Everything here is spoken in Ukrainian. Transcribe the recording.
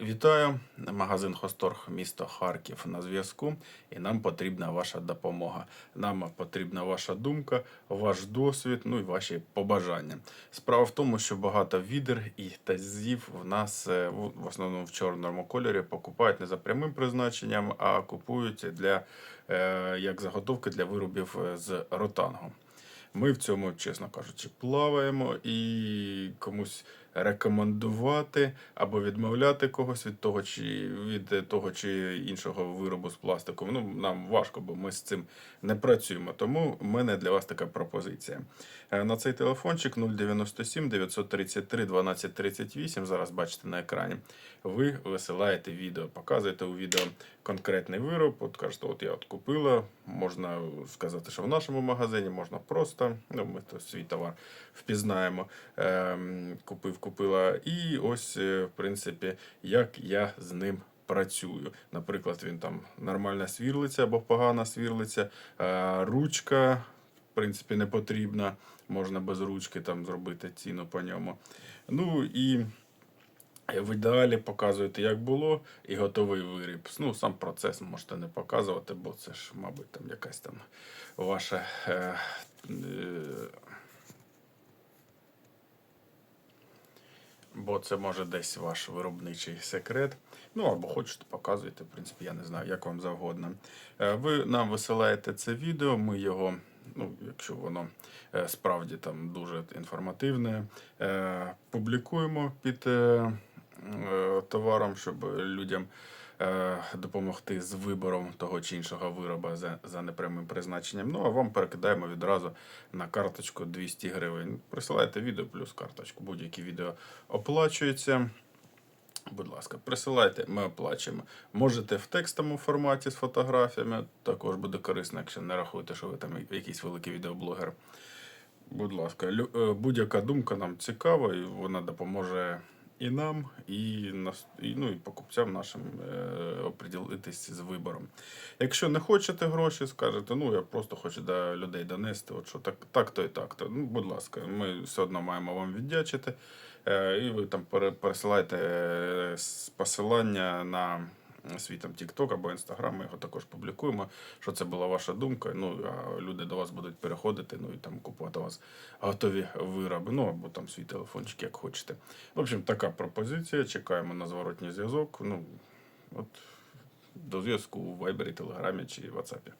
Вітаю, магазин Хосторг, місто Харків на зв'язку. І нам потрібна ваша допомога. Нам потрібна ваша думка, ваш досвід, ну і ваші побажання. Справа в тому, що багато відер і тазів в нас е, в основному в чорному кольорі покупають не за прямим призначенням, а купують для е, як заготовки для виробів е, з ротангу. Ми в цьому, чесно кажучи, плаваємо і комусь рекомендувати або відмовляти когось від того чи від того чи іншого виробу з пластику. Ну нам важко, бо ми з цим не працюємо. Тому в мене для вас така пропозиція. Е, На цей телефончик 097 933 12 38, Зараз бачите на екрані. Ви висилаєте відео, показуєте у відео конкретний вироб. От кажете, от я от купила. Можна сказати, що в нашому магазині можна просто. Ну, ми то свій товар впізнаємо. Ем, купив, купила. І ось, е, в принципі, як я з ним. Працюю. Наприклад, він там нормальна свірлиця або погана свірлиця, е, ручка, в принципі, не потрібна. Можна без ручки там зробити ціну по ньому. Ну і в ідеалі показуєте, як було, і готовий виріб. Ну, сам процес можете не показувати, бо це ж, мабуть, там якась там ваша. Е, е, Бо це може десь ваш виробничий секрет. Ну або хочете, показуйте. В принципі, я не знаю, як вам завгодно. Е, Ви нам висилаєте це відео, ми його, ну, якщо воно е, справді там дуже інформативне, е, публікуємо під товаром, щоб людям е, допомогти з вибором того чи іншого вироба за, за непрямим призначенням. Ну а вам перекидаємо відразу на карточку 200 гривень. Присилайте відео плюс карточку. Будь-які відео оплачуються. Будь ласка, присилайте, ми оплачуємо. Можете в текстовому форматі з фотографіями, також буде корисно, якщо не рахуєте, що ви там якийсь великий відеоблогер. Будь ласка, е, будь-яка думка нам цікава, і вона допоможе і нам, і, ну, і покупцям нашим е, оприділитись з вибором. Якщо не хочете гроші, скажете, ну я просто хочу до людей донести, от що так, так то і так то. Ну, будь ласка, ми все одно маємо вам віддячити. Е, і ви там пере- пересилаєте е, посилання на свій там TikTok або Instagram, ми його також публікуємо, що це була ваша думка. Ну, а люди до вас будуть переходити, ну і там купувати у вас готові вироби, ну або там свій телефончик, як хочете. В общем, така пропозиція. Чекаємо на зворотній зв'язок. Ну, от до зв'язку у Viber, Телеграмі чи WhatsApp.